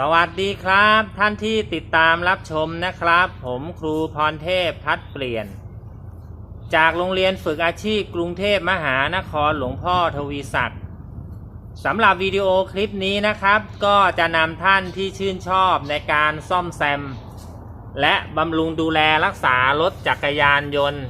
สวัสดีครับ ท่านที่ติดตามรับชมนะครับ ผมครูพรเทพพัดเปลี่ยน จากโรงเรียนฝึกอาชีพกรุงเทพมหานครหลวงพ่อทวีศักดิ์สำหรับวิดีโอคลิปนี้นะครับ ก็จะนำท่านที่ชื่นชอบในการซ่อมแซม และบำรุงดูแลรักษารถจักรยานยนต์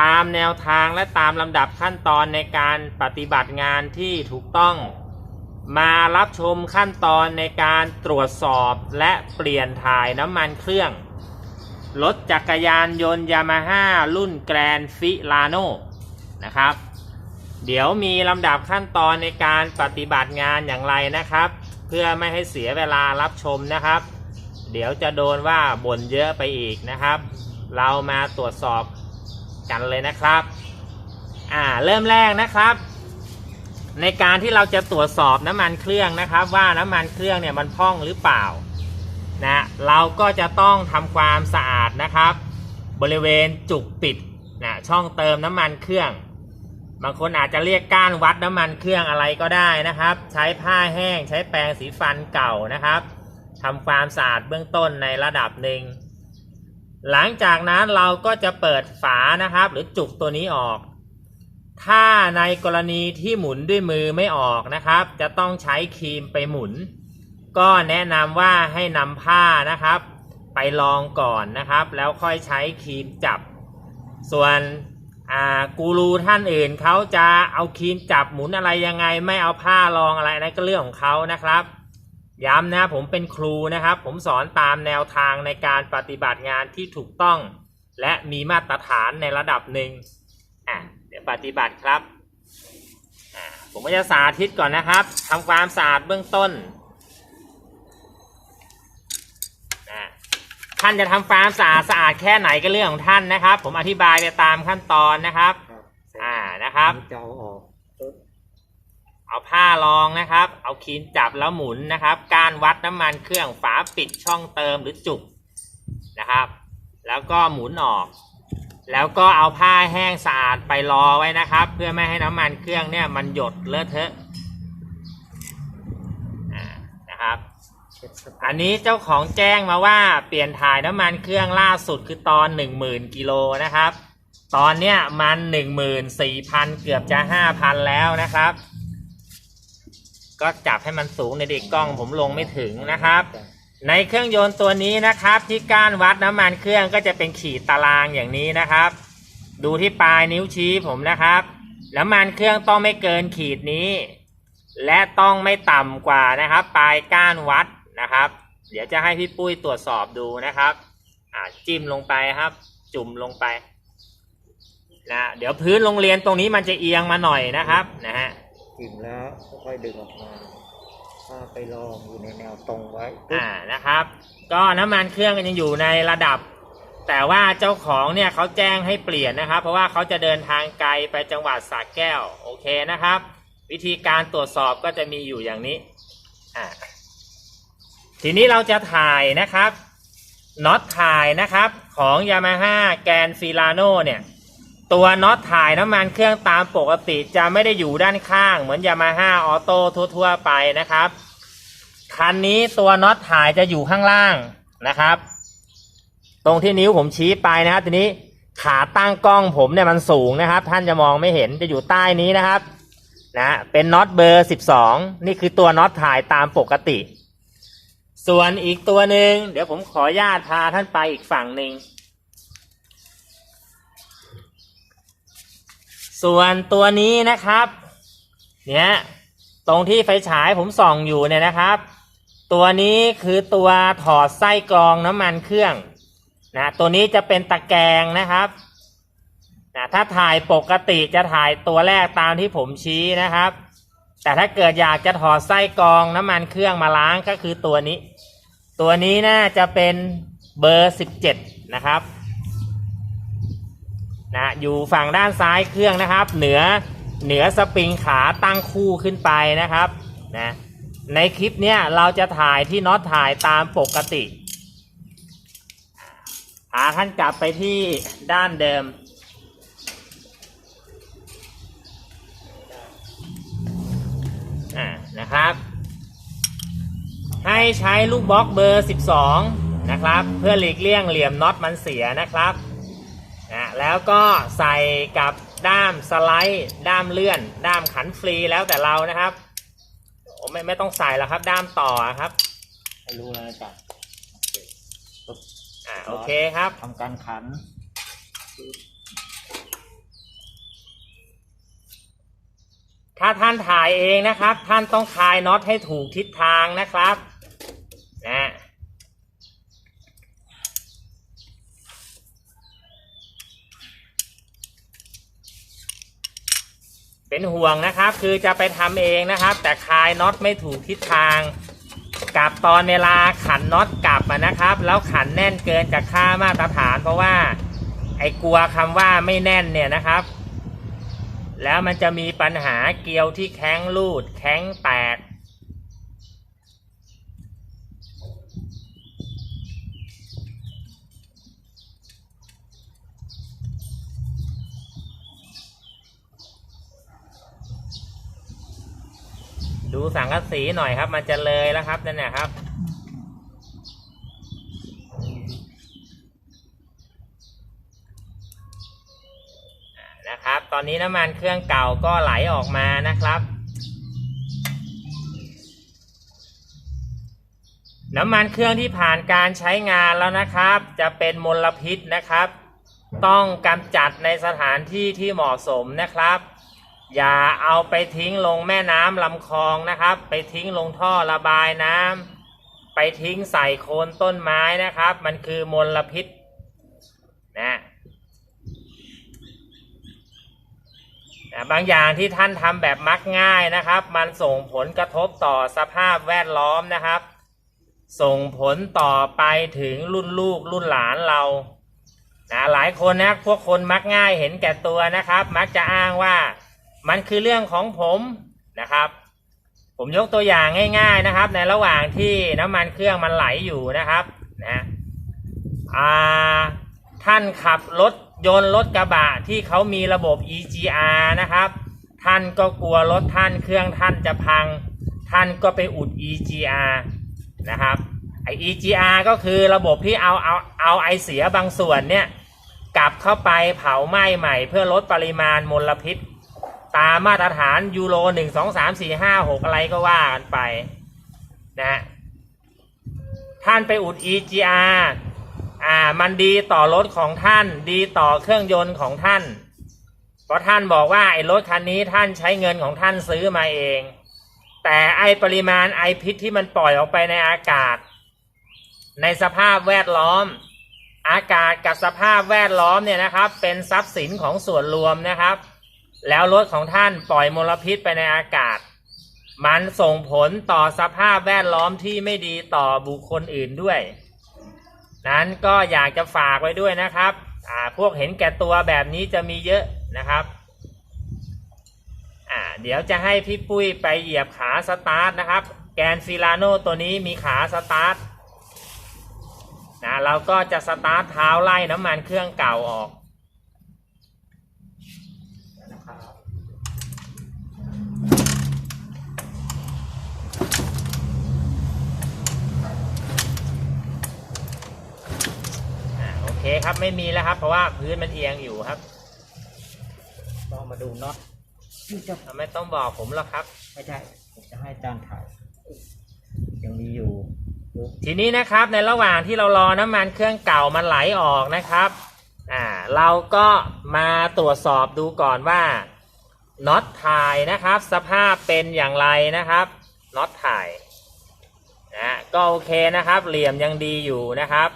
ตามแนวทางและตามลำดับขั้นตอนในการปฏิบัติงานที่ถูกต้อง มารับชมขั้นตอนในการตรวจสอบและเปลี่ยนถ่ายน้ำมันเครื่อง รถจักรยานยนต์ยามาฮ่ารุ่นแกรนฟิลาโนนะครับ เดี๋ยวมีลำดับขั้นตอนในการปฏิบัติงานอย่างไรนะครับ เพื่อไม่ให้เสียเวลารับชมนะครับ เดี๋ยวจะโดนว่าบ่นเยอะไปอีกนะครับ เรามาตรวจสอบกันเลยนะครับ อ่าเริ่มแรกนะครับ ในการที่เราจะตรวจสอบน้ำมันเครื่องนะครับ ว่าน้ำมันเครื่องเนี่ยมันพ่องหรือเปล่านะเราก็จะต้องทำความสะอาดนะครับ บริเวณจุกปิดนะช่องเติมน้ำมันเครื่อง บางคนอาจจะเรียกก้านวัดน้ำมันเครื่องอะไรก็ได้นะครับ ใช้ผ้าแห้ง ใช้แปรงสีฟันเก่านะครับทำความสะอาดเบื้องต้นในระดับหนึ่งหลังจากนั้นเราก็จะเปิดฝานะครับ หรือจุกตัวนี้ออก ถ้าในกรณีที่หมุนด้วยมือไม่ออกนะครับ จะต้องใช้ครีมไปหมุน ก็แนะนำว่าให้นำผ้านะครับ ไปลองก่อนนะครับ แล้วค่อยใช้ครีมจับ ส่วนกูรูท่านอื่นเขาจะเอาครีมจับหมุนอะไรยังไง ไม่เอาผ้ารองอะไรนั่นก็เรื่องของเขานะครับ ย้ำนะผมเป็นครูนะครับ ผมสอนตามแนวทางในการปฏิบัติงานที่ถูกต้อง และมีมาตรฐานในระดับหนึ่งอะ เดี๋ยวปฏิบัติครับอ่าผมก็จะสาธิตก่อนนะครับทำความสะอาดเบื้องต้นอะท่านจะทำความสะอาดสะอาดแค่ไหนก็เรื่องของท่านนะครับ ผมอธิบายไปตามขั้นตอนนะครับครับอ่านะครับจะเอาออกปึ๊บเอาผ้ารองนะครับ เอาครีมจับแล้วหมุนนะครับ การวัดน้ำมันเครื่องฝาปิดช่องเติมหรือจุกนะครับ แล้วก็หมุนออก แล้วก็เอาผ้าแห้งสะอาดไปรอไว้นะครับ เพื่อไม่ให้น้ำมันเครื่องเนี่ยมันหยดเลอะเทอะนะครับอันนี้เจ้าของแจ้งมาว่าเปลี่ยนถ่ายน้ำมันเครื่องล่าสุดคือตอนหนึ่งหมื่นกิโลนะครับ ตอนเนี้ยมันหนึ่งหมื่นสี่พันเกือบจะห้าพันแล้วนะครับ ก็จับให้มันสูงในเด็กกล้องผมลงไม่ถึงนะครับ ในเครื่องยนต์ตัวนี้นะครับ ที่ก้านวัดน้ำมันเครื่องก็จะเป็นขีดตารางอย่างนี้นะครับ ดูที่ปลายนิ้วชี้ผมนะครับ น้ำมันเครื่องต้องไม่เกินขีดนี้ และต้องไม่ต่ำกว่านะครับ ปลายก้านวัดนะครับ เดี๋ยวจะให้พี่ปุ้ยตรวจสอบดูนะครับอ่าจิ้มลงไปครับ จุ่มลงไปนะเดี๋ยวพื้นโรงเรียนตรงนี้มันจะเอียงมาหน่อยนะครับนะฮะจิ้มแล้วค่อยๆดึงออกมา ถ้าไปลองอยู่ในแนวตรงไว้อ่านะครับ ก็น้ำมันเครื่องก็ยังอยู่ในระดับ แต่ว่าเจ้าของเนี่ยเขาแจ้งให้เปลี่ยนนะครับ เพราะว่าเขาจะเดินทางไกลไปจังหวัดสระแก้วโอเคนะครับ วิธีการตรวจสอบก็จะมีอยู่อย่างนี้อ่าทีนี้เราจะถ่ายนะครับน็อตถ่ายนะครับ ของ Yamaha แกนฟิลาโนเนี่ย ตัวน็อตถ่ายน้ำมันเครื่องตามปกติจะไม่ได้อยู่ด้านข้าง เหมือน Yamaha ออโต้ทั่ว ๆ ไปนะครับคันนี้ตัวน็อตถ่ายจะอยู่ข้างล่างนะครับ ตรงที่นิ้วผมชี้ไปนะครับทีนี้ขาตั้งกล้องผมเนี่ยมันสูงนะครับ ท่านจะมองไม่เห็นจะอยู่ใต้นี้นะครับนะเป็นน็อตเบอร์ 12 นี่คือตัวน็อตถ่ายตามปกติ ส่วนอีกตัวหนึ่งเดี๋ยวผมขออนุญาตพาท่านไปอีกฝั่งหนึ่ง ส่วนตัวนี้นะครับ เนี่ยตรงที่ไฟฉายผมส่องอยู่เนี่ยนะครับ ตัวนี้คือตัวถอดไส้กรองน้ำมันเครื่องนะตัวนี้จะเป็นตะแกรงนะครับนะถ้าถ่ายปกติจะถ่ายตัวแรกตามที่ผมชี้นะครับ แต่ถ้าเกิดอยากจะถอดไส้กรองน้ำมันเครื่องมาล้างก็คือตัวนี้ ตัวนี้น่าจะเป็นเบอร์ 17 นะครับ นะอยู่ฝั่งด้านซ้ายเครื่องนะครับ เหนือเหนือสปริงขาตั้งคู่ขึ้นไปนะครับนะในคลิปเนี้ยเราจะถ่ายที่น็อตถ่ายตามปกติพาท่านกลับไปที่ด้านเดิมนะครับให้ให้ใช้ลูกบล็อกเบอร์ 12 นะครับ เพื่อหลีกเลี่ยงเหลี่ยมน็อตมันเสียนะครับ นะแล้วก็ใส่กับด้ามสไลด์ ด้ามเลื่อน ด้ามขันฟรีแล้วแต่เรานะครับโอ้ไม่ไม่ต้องใส่แล้วครับ ด้ามต่อครับให้รู้แล้วนะจ๊ะโอเคปุ๊บอ่าโอเคครับทำการขันถ้าท่านถ่ายเองนะครับ ท่านต้องคลายน็อตให้ถูกทิศทางนะครับนะ เป็นห่วงนะครับ คือจะไปทำเองนะครับ แต่คลายน็อตไม่ถูกทิศทางกลับตอนเวลาขันน็อตกลับนะครับ แล้วขันแน่นเกินจากค่ามาตรฐาน เพราะว่า ไอ้กลัวคำว่าไม่แน่นเนี่ยนะครับ แล้วมันจะมีปัญหาเกลียวที่แข้งรูด แข้งแตก ดูสังกะสีหน่อยครับ มันจะเลยแล้วครับนั่นนะครับ นะครับ ตอนนี้น้ำมันเครื่องเก่าก็ไหลออกมานะครับ น้ำมันเครื่องที่ผ่านการใช้งานแล้วนะครับ จะเป็นมลพิษนะครับ ต้องกำจัดในสถานที่ที่เหมาะสมนะครับ อย่าเอาไปทิ้งลงแม่น้ำลำคลองนะครับ ไปทิ้งลงท่อระบายน้ำไปทิ้งใส่โคนต้นไม้นะครับ มันคือมลพิษนะนะบางอย่างที่ท่านทำแบบมักง่ายนะครับ มันส่งผลกระทบต่อสภาพแวดล้อมนะครับ ส่งผลต่อไปถึงรุ่นลูกรุ่นหลานเรานะหลายคนนะพวกคนมักง่ายเห็นแก่ตัวนะครับ มักจะอ้างว่า มันคือเรื่องของผมนะครับ ผมยกตัวอย่างง่าย ๆนะครับ ในระหว่างที่น้ำมันเครื่องมันไหลอยู่นะครับนะท่านขับรถยนต์รถกระบะที่เขามีระบบ EGR นะครับ ท่านก็กลัวรถท่านเครื่องท่านจะพัง ท่านก็ไปอุด EGR นะครับไอ EGR ก็คือระบบที่เอาเอาเอาไอเสียบางส่วนเนี่ยกลับเข้าไปเผาไหม้ใหม่เพื่อลดปริมาณมลพิษ ตามมาตรฐานยูโรหนึ่งสองสามสี่ห้าหกอะไรก็ว่ากันไปนะท่านไปอุด EGR อ่า มันดีต่อรถของท่าน ดีต่อเครื่องยนต์ของท่าน เพราะท่านบอกว่าไอ้รถคันนี้ท่านใช้เงินของท่านซื้อมาเอง แต่ไอปริมาณไอพิษที่มันปล่อยออกไปในอากาศ ในสภาพแวดล้อม อากาศกับสภาพแวดล้อมเนี่ยนะครับ เป็นทรัพย์สินของส่วนรวมนะครับ แล้วรถของท่านปล่อยมลพิษไปในอากาศ มันส่งผลต่อสภาพแวดล้อมที่ไม่ดีต่อบุคคลอื่นด้วย นั้นก็อยากจะฝากไว้ด้วยนะครับอ่าพวกเห็นแก่ตัวแบบนี้จะมีเยอะนะครับอ่าเดี๋ยวจะให้พี่ปุ้ยไปเหยียบขาสตาร์ทนะครับ แกนฟิลาโนตัวนี้มีขาสตาร์ทนะเราก็จะสตาร์ทเท้าไล่น้ำมันเครื่องเก่าออก นะครับ อ่า โอ เคครับไม่มีแล้วครับ เพราะว่าพื้นมันเอียงอยู่ครับต้องมาดูน็อตนี่จะไม่ต้องบอกผมหรอกครับ ไม่ใช่ผมจะให้อาจารย์ถ่ายยังมีอยู่ปุ๊บทีนี้นะครับในระหว่างที่เรารอน้ำมันเครื่องเก่ามันไหลออกนะครับอ่าเราก็มาตรวจสอบดูก่อนว่าน็อตถ่ายนะครับ สภาพเป็นอย่างไรนะครับน็อตถ่ายนะก็โอเคนะครับ เหลี่ยมยังดีอยู่นะครับ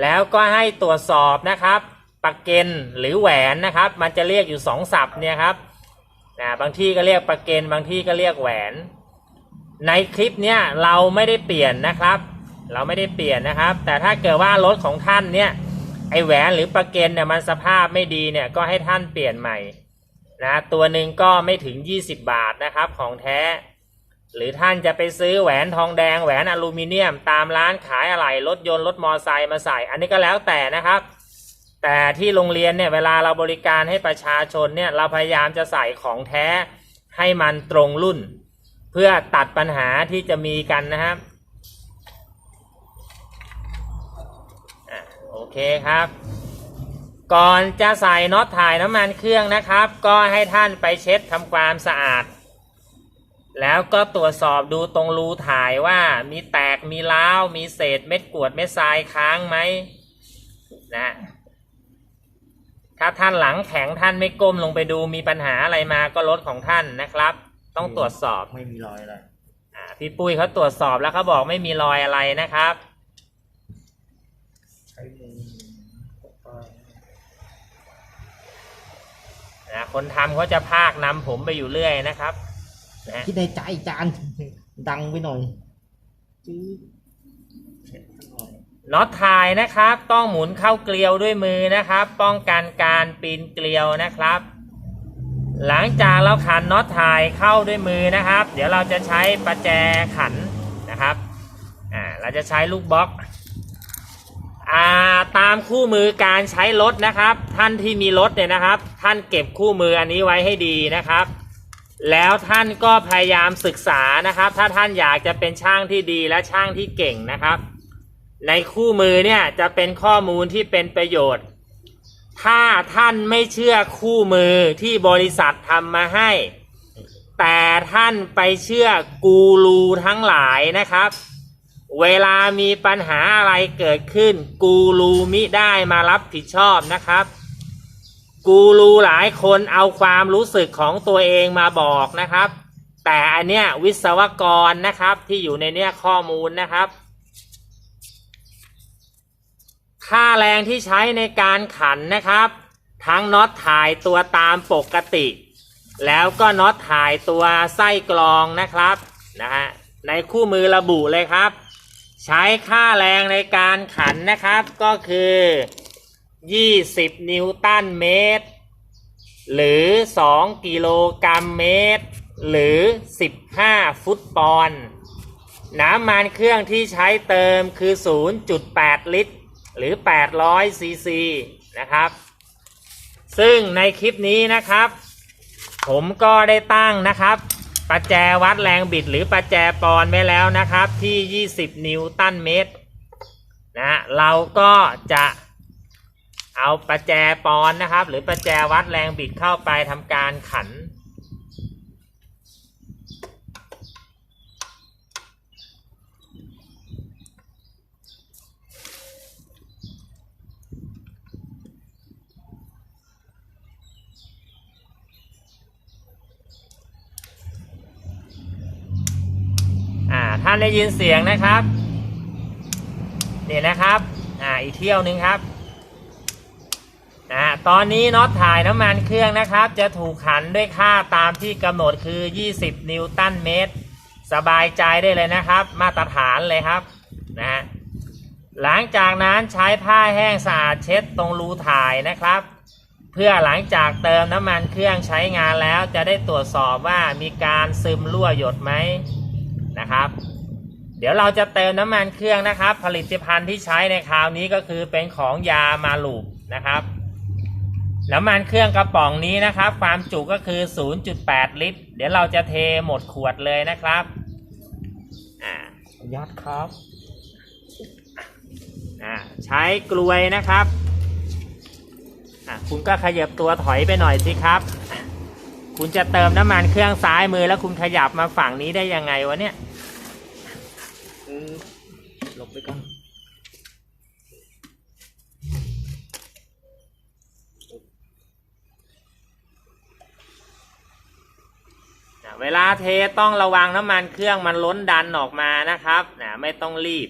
แล้วก็ให้ตรวจสอบนะครับปากเกนหรือแหวนนะครับ มันจะเรียกอยู่สองศัพท์เนี่ยครับนะบางที่ก็เรียกปากเกนบางที่ก็เรียกแหวน ในคลิปเนี้ยเราไม่ได้เปลี่ยนนะครับ เราไม่ได้เปลี่ยนนะครับ แต่ถ้าเกิดว่ารถของท่านเนี่ยไอแหวนหรือประเก็นเนี่ยมันสภาพไม่ดีเนี่ยก็ให้ท่านเปลี่ยนใหม่นะตัวหนึ่งก็ไม่ถึง 20 บาทนะครับของแท้ หรือท่านจะไปซื้อแหวนทองแดงแหวนอลูมิเนียม ตามร้านขายอะไหล่รถยนต์รถมอไซค์มาใส่ อันนี้ก็แล้วแต่นะครับ แต่ที่โรงเรียนเนี่ยเวลาเราบริการให้ประชาชนเนี่ยเราพยายามจะใส่ของแท้ให้มันตรงรุ่น เพื่อตัดปัญหาที่จะมีกันนะครับโอเคครับ ก่อนจะใส่น็อตถ่ายน้ำมันเครื่องนะครับ ก็ให้ท่านไปเช็ดทำความสะอาด แล้วก็ตรวจสอบดูตรงรูถ่ายว่ามีแตกมีร้าวมีเศษเม็ดกรวดเม็ดทรายค้างไหมนะถ้าท่านหลังแข็งท่านไม่ก้มลงไปดูมีปัญหาอะไรมาก็รถของท่านนะครับ ต้องตรวจสอบไม่มีรอยอะไรอ่าพี่ปุ้ยเขาตรวจสอบแล้วเขาบอกไม่มีรอยอะไรนะครับใช้มือตกไปนะคนทำเขาจะพากนำผมไปอยู่เรื่อยนะครับ นะคิดในใจจานดังไปหน่อยจื้อเช็ดหน่อยน็อตถ่ายนะครับ ต้องหมุนเข้าเกลียวด้วยมือนะครับ ป้องกันการปีนเกลียวนะครับ หลังจากเราขันน็อตถ่ายเข้าด้วยมือนะครับ เดี๋ยวเราจะใช้ประแจขันนะครับอ่าเราจะใช้ลูกบล็อกอ่าตามคู่มือการใช้รถนะครับ ท่านที่มีรถเนี่ยนะครับ ท่านเก็บคู่มืออันนี้ไว้ให้ดีนะครับ แล้วท่านก็พยายามศึกษานะครับ ถ้าท่านอยากจะเป็นช่างที่ดีและช่างที่เก่งนะครับ ในคู่มือเนี่ยจะเป็นข้อมูลที่เป็นประโยชน์ ถ้าท่านไม่เชื่อคู่มือที่บริษัททำมาให้ แต่ท่านไปเชื่อกูรูทั้งหลายนะครับ เวลามีปัญหาอะไรเกิดขึ้น กูรูมิได้มารับผิดชอบนะครับ กูรูหลายคนเอาความรู้สึกของตัวเองมาบอกนะครับ แต่อันเนี้ยวิศวกรนะครับที่อยู่ในเนี้ยข้อมูลนะครับ ค่าแรงที่ใช้ในการขันนะครับ ทั้งน็อตถ่ายตัวตามปกติ แล้วก็น็อตถ่ายตัวไส้กรองนะครับนะฮะในคู่มือระบุเลยครับ ใช้ค่าแรงในการขันนะครับก็คือ 20 นิวตันเมตร หรือ 2 กิโลกรัมเมตร หรือ 15 ฟุตปอนด์น้ำมันเครื่องที่ใช้เติมคือ 0.8 ลิตร หรือ 800 ซีซี นะครับ ซึ่งในคลิปนี้นะครับ ผมก็ได้ตั้งนะครับ ประแจวัดแรงบิดหรือประแจปอนไว้แล้วนะครับ ที่ 20 นิวตันเมตร นะ เราก็จะ เอาประแจปอนนะครับ หรือประแจวัดแรงบิดเข้าไปทำการขัน อ่าท่านได้ยินเสียงนะครับ นี่นะครับ อ่าอีกเที่ยวนึงครับ ตอนนี้น็อตถ่ายน้ำมันเครื่องนะครับ จะถูกขันด้วยค่าตามที่กำหนดคือ 20 นิวตันเมตร สบายใจได้เลยนะครับ มาตรฐานเลยครับนะฮะหลังจากนั้นใช้ผ้าแห้งสะอาดเช็ดตรงรูถ่ายนะครับ เพื่อหลังจากเติมน้ำมันเครื่องใช้งานแล้วจะได้ตรวจสอบว่ามีการซึมรั่วหยดไหมนะครับ เดี๋ยวเราจะเติมน้ำมันเครื่องนะครับ ผลิตภัณฑ์ที่ใช้ในคราวนี้ก็คือเป็นของยามาลูปนะครับ น้ำมันเครื่องกระป๋องนี้นะครับ ความจุก็คือ 0.8 ลิตร เดี๋ยวเราจะเทหมดขวดเลยนะครับอ่ายัดครับอ่าใช้กลวยนะครับอะคุณก็ขยับตัวถอยไปหน่อยสิครับอะคุณจะเติมน้ำมันเครื่องซ้ายมือแล้วคุณขยับมาฝั่งนี้ได้ยังไงวะเนี่ยอืมหลบไปก่อน เวลาเทต้องระวังน้ำมันเครื่องมันล้นดันออกมานะครับนะไม่ต้องรีบ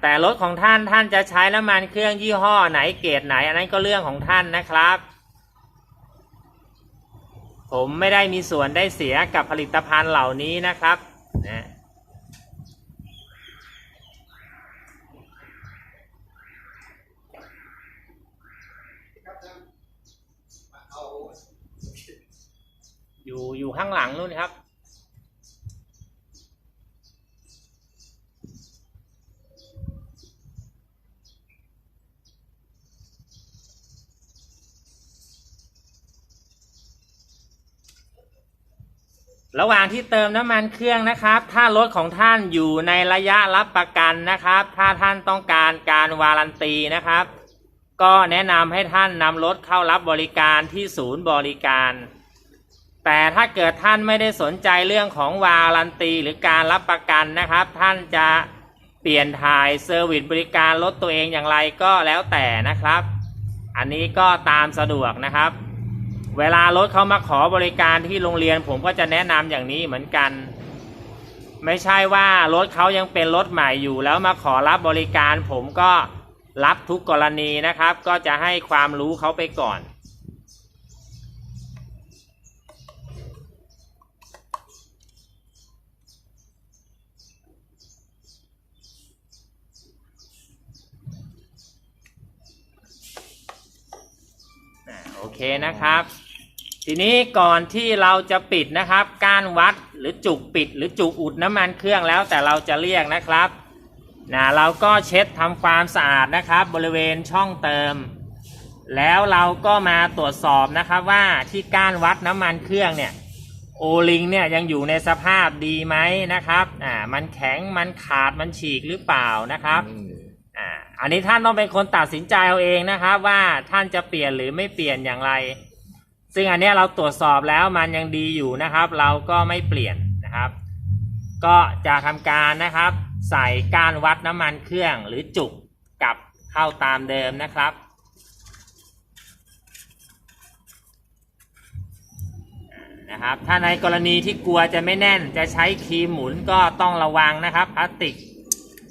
แต่รถของท่านท่านจะใช้น้ำมันเครื่องยี่ห้อไหนเกรดไหน อันนั้นก็เรื่องของท่านนะครับ ผมไม่ได้มีส่วนได้เสียกับผลิตภัณฑ์เหล่านี้นะครับนะ อยู่อยู่ข้างหลังนู่นครับ ระหว่างที่เติมน้ำมันเครื่องนะครับ ถ้ารถของท่านอยู่ในระยะรับประกันนะครับ ถ้าท่านต้องการการวารันตีนะครับ ก็แนะนำให้ท่านนำรถเข้ารับบริการที่ศูนย์บริการ แต่ถ้าเกิดท่านไม่ได้สนใจเรื่องของวารันตีหรือการรับประกันนะครับ ท่านจะเปลี่ยนถ่ายเซอร์วิสบริการรถตัวเองอย่างไรก็แล้วแต่นะครับ อันนี้ก็ตามสะดวกนะครับ เวลารถเขามาขอบริการที่โรงเรียนผมก็จะแนะนำอย่างนี้เหมือนกัน ไม่ใช่ว่ารถเขายังเป็นรถใหม่อยู่ แล้วมาขอรับบริการผมก็รับทุกกรณีนะครับ ก็จะให้ความรู้เขาไปก่อน โอเคนะครับ ทีนี้ก่อนที่เราจะปิดนะครับก้านวัดหรือจุกปิด หรือจุกอุดน้ำมันเครื่องแล้วแต่เราจะเรียกนะครับนะเราก็เช็ดทำความสะอาดนะครับ บริเวณช่องเติม แล้วเราก็มาตรวจสอบนะครับว่าที่ก้านวัดน้ำมันเครื่องเนี่ยโอลิงเนี่ยยังอยู่ในสภาพดีไหมนะครับ อ่า มันแข็ง มันขาด มันฉีกหรือเปล่านะครับ อืม อันนี้ท่านต้องเป็นคนตัดสินใจเอาเองนะครับ ว่าท่านจะเปลี่ยนหรือไม่เปลี่ยนอย่างไร ซึ่งอันนี้เราตรวจสอบแล้วมันยังดีอยู่นะครับ เราก็ไม่เปลี่ยนนะครับ ก็จะทำการนะครับ ใส่ก้านวัดน้ำมันเครื่องหรือจุกกลับเข้าตามเดิมนะครับนะครับถ้าในกรณีที่กลัวจะไม่แน่นจะใช้ครีมหมุนก็ต้องระวังนะครับพลาสติก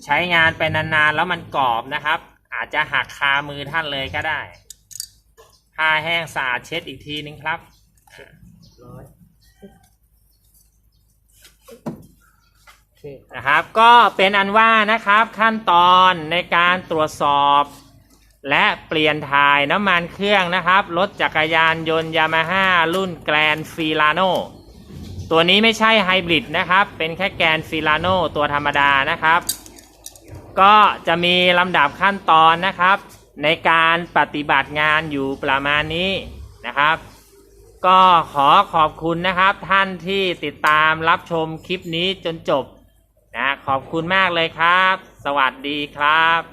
ใช้งานไปนานๆแล้วมันกรอบนะครับ อาจจะหักคามือท่านเลยก็ได้ผ้าแห้งสะอาดเช็ดอีกทีนึงครับร้อยโอเคนะครับก็เป็นอันว่านะครับขั้นตอนในการตรวจสอบ และเปลี่ยนถ่ายน้ำมันเครื่องนะครับรถจักรยานยนต์ยามาฮ่ารุ่นแกรนฟิลาโนตัวนี้ไม่ใช่ไฮบริดนะครับ เป็นแค่แกรนฟิลาโนตัวธรรมดานะครับ ก็จะมีลำดับขั้นตอนนะครับ ในการปฏิบัติงานอยู่ประมาณนี้นะครับ ก็ขอขอบคุณนะครับท่านที่ติดตามรับชมคลิปนี้จนจบนะขอบคุณมากเลยครับ สวัสดีครับ